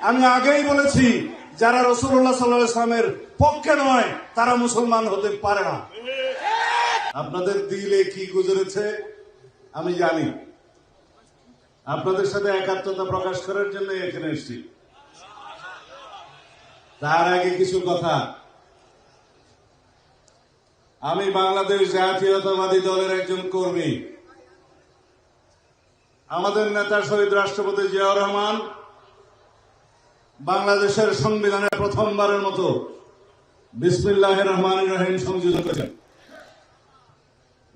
আমি আগেই বলেছি, যারা রসুল্লাহ সাল্লাহ ইসলামের পক্ষে নয়, তারা মুসলমান হতে পারে না। আপনাদের দিলে কি গুজরেছে, আমি জানি। আপনাদের সাথে একাত্মতা প্রকাশ করার জন্য এখানে এসেছি। তার আগে কিছু কথা। আমি বাংলাদেশ জাতীয়তাবাদী দলের একজন কর্মী। আমাদের নেতা শহীদ রাষ্ট্রপতি জিয়াউর রহমান বাংলাদেশের সংবিধানে প্রথমবারের মতো বিসমিল্লাহ রহমান রহিম সংযোজন করেছেন।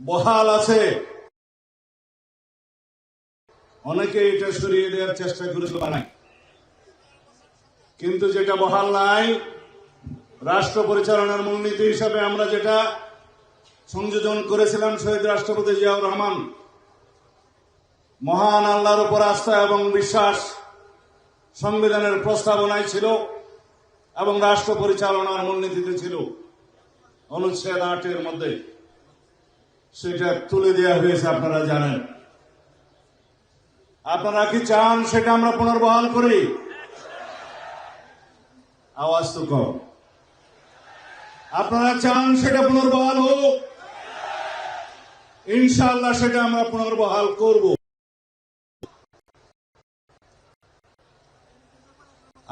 বহাল আছে। অনেকে এটা সরিয়ে দেওয়ার চেষ্টা করেছিল বানায় কিন্তু যেটা বহাল নাই, রাষ্ট্র পরিচালনার মূলনীতি হিসাবে আমরা যেটা সংযোজন করেছিলাম শহীদ রাষ্ট্রপতি জিয়াউর রহমান, মহান আল্লাহর উপর আস্থা এবং বিশ্বাস সংবিধানের প্রস্তাবনায় ছিল এবং রাষ্ট্র পরিচালনার মূলনীতিতে ছিল। অনুচ্ছেদ আটের মধ্যে সেটা তুলে দেওয়া হয়েছে, আপনারা জানেন। আপনারা কি চান সেটা আমরা পুনর্বহাল করি? আওয়াজ তো কম। আপনারা চান সেটা পুনর্বহাল হোক? ইনশাল্লাহ সেটা আমরা পুনর্বহাল করব।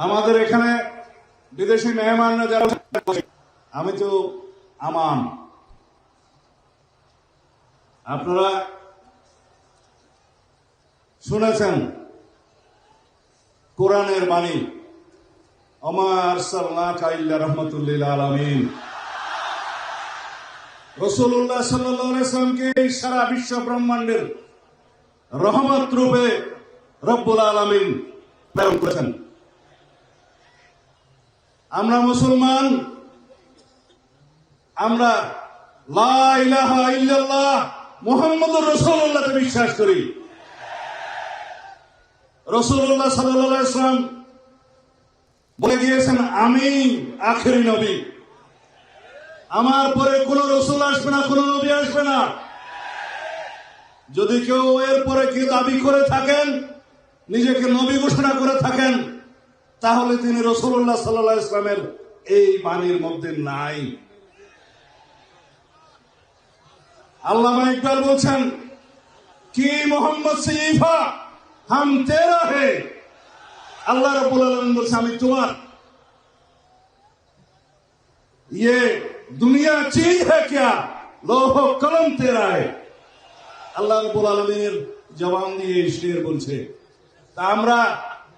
আমাদের এখানে বিদেশি মেহমানরা যারা আমি তো আমান। আপনারা শুনেছেন কোরআনের বাণী আমার সাল্লাহ কাইল্লা রহমতুল্লিল আলমিন। রসুল্লাহ সাল্লামকে সারা বিশ্ব ব্রহ্মাণ্ডের রহমত রূপে রব্বুল আলমিন প্রেরণ করেছেন। আমরা মুসলমান, আমরা মুহাম্মদুর রাসূলুল্লাহকে বিশ্বাস করি। রাসূলুল্লাহ সাল্লাল্লাহু আলাইহি বলে দিয়েছেন, আমি আখেরি নবী। আমার পরে কোন রসুল আসবে না, কোন নবী আসবে না। যদি কেউ এর পরে কি দাবি করে থাকেন, নিজেকে নবী ঘোষণা করে থাকেন তাহলে তিনি রসুল্লাহ সাল্লাহ ইসলামের এই বাণীর মধ্যে নাই। আল্লাহ ইকবাল বলছেন, কি মোহাম্মদ সিফা? হাম তেরা হে? আল্লাহ রবুল বলছে আমি তোমার ইয়ে দুনিয়া চি হ্যা ক্যা? লোহ কলম তেরা হে? আল্লাহ রবুল আলমীর জবান দিয়ে ইসলির বলছে, তা আমরা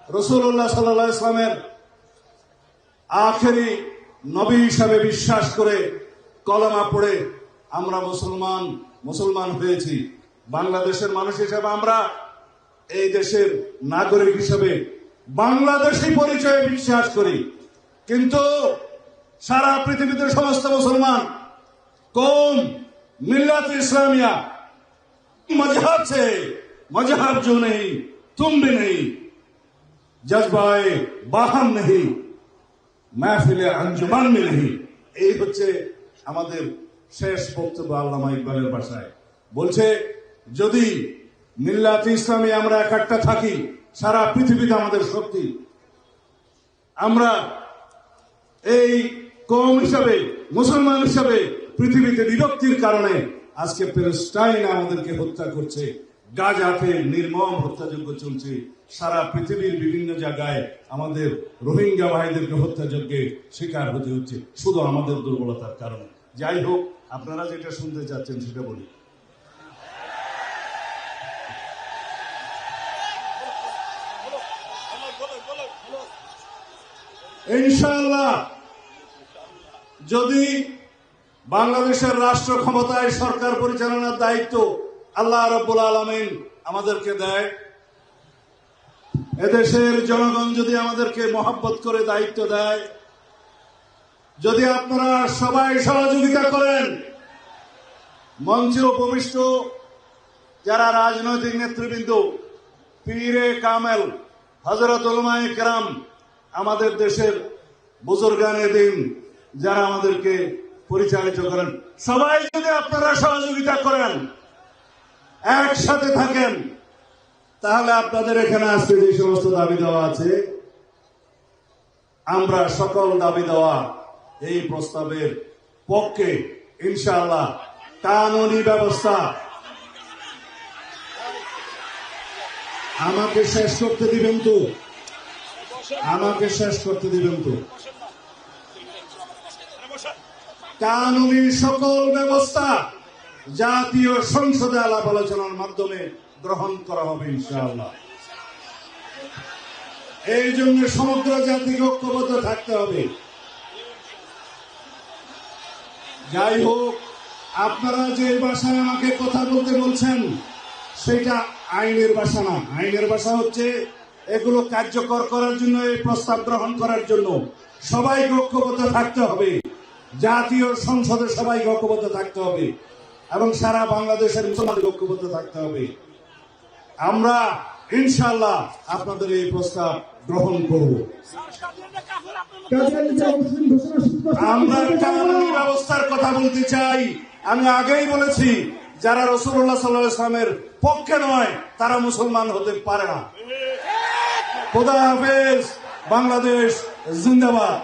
রসুল্লাহ সাল্লা ইসলামের আখেরি নবী হিসাবে বিশ্বাস করে কলমা পড়ে আমরা মুসলমান মুসলমান হয়েছি। বাংলাদেশের মানুষ হিসাবে আমরা এই দেশের নাগরিক হিসাবে বাংলাদেশি পরিচয়ে বিশ্বাস করি। কিন্তু সারা পৃথিবীতে সমস্ত মুসলমান কম মিল্লাত ইসলামিয়া। মজাহ মজাহ মজহাব জো নেই তুম নেই জজবায় বাহাম নেই মাহফিলে আঞ্জুমান নেই এই হচ্ছে আমাদের শেষ বক্তব্য আল্লামা ইকবালের ভাষায় বলছে যদি মিল্লাত ইসলামে আমরা একাট্টা থাকি সারা পৃথিবীতে আমাদের শক্তি আমরা এই কম হিসাবে মুসলমান হিসাবে পৃথিবীতে বিভক্তির কারণে আজকে প্যালেস্টাইন আমাদেরকে হত্যা করছে গাজাতে নির্মম হত্যাযজ্ঞ চলছে। সারা পৃথিবীর বিভিন্ন জায়গায় আমাদের রোহিঙ্গা ভাইদেরকে হত্যাযজ্ঞে শিকার হতে হচ্ছে। শুধু আমাদের দুর্বলতার কারণে। যাই হোক, আপনারা যেটা শুনতে চাচ্ছেন সেটা বলি। ইনশাল্লাহ যদি বাংলাদেশের রাষ্ট্র ক্ষমতায় সরকার পরিচালনার দায়িত্ব আল্লাহ রব্বুল আলমিন আমাদেরকে দেয়। এদেশের জনগণ যদি আমাদেরকে মহাব্বত করে দায়িত্ব দেয়, যদি আপনারা সবাই সহযোগিতা করেন, মঞ্চে উপবিষ্ট যারা রাজনৈতিক নেতৃবৃন্দ, পীরে কামেল হজরত উলমায়ে কেরাম, আমাদের দেশের বুজুর্গানে দিন, যারা আমাদেরকে পরিচালিত করেন। সবাই যদি আপনারা সহযোগিতা করেন একসাথে থাকেন, তাহলে আপনাদের এখানে আজকে যে সমস্ত দাবি দেওয়া আছে, আমরা সকল দাবি দেওয়া এই প্রস্তাবের পক্ষে, ইনশাআল্লাহ, কানুনি ব্যবস্থা। আমাকে শেষ করতে দিবেন তো? আমাকে শেষ করতে দিবেন তো? কানুনি সকল ব্যবস্থা জাতীয় সংসদে আলাপ আলোচনার মাধ্যমে গ্রহণ করা হবে ইনশাআল্লাহ। এই জন্য সমগ্র জাতিকে ঐক্যবদ্ধ থাকতে হবে। যাই হোক, আপনারা যে ভাষায় আমাকে কথা বলতে বলছেন, সেটা আইনের ভাষা না। আইনের ভাষা হচ্ছে এগুলো কার্যকর করার জন্য, এই প্রস্তাব গ্রহণ করার জন্য সবাইকে ঐক্যবদ্ধ থাকতে হবে। জাতীয় সংসদে সবাইকে ঐক্যবদ্ধ থাকতে হবে। এবং সারা বাংলাদেশের মুসলমানদের ঐক্যবদ্ধ থাকতে হবে। আমরা ইনশাল্লাহ আপনাদের এই প্রস্তাব গ্রহণ করব। আমরা কানুনি ব্যবস্থার কথা বলতে চাই। আমি আগেই বলেছি, যারা রসুল্লাহ সাল্লাহ ইসলামের পক্ষে নয়, তারা মুসলমান হতে পারে না। খোদা হাফেজ, বাংলাদেশ জিন্দাবাদ।